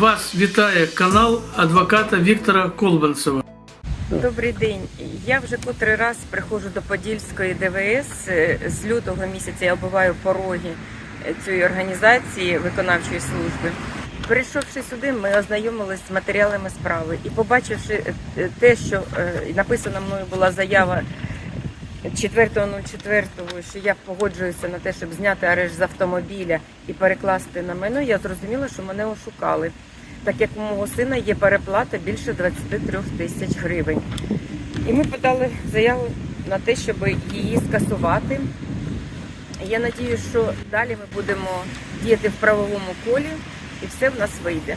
Вас вітає канал адвоката Віктора Колбанцева. Добрий день. Я вже котрий раз приходжу до Подільської ДВС. Е, З лютого місяця я оббиваю пороги е, цієї організації виконавчої служби. Прийшовши сюди, ми ознайомилися з матеріалами справи і побачивши е, те, що написана мною була заява 4.04, що я погоджуюся на те, щоб зняти арешт з автомобіля і перекласти на мене, я зрозуміла, що мене ошукали. Так як у мого сина є переплата більше 23 тисяч гривень. І ми подали заяву на те, щоб її скасувати. Я надію, що далі ми будемо діяти в правовому колі і все в нас вийде.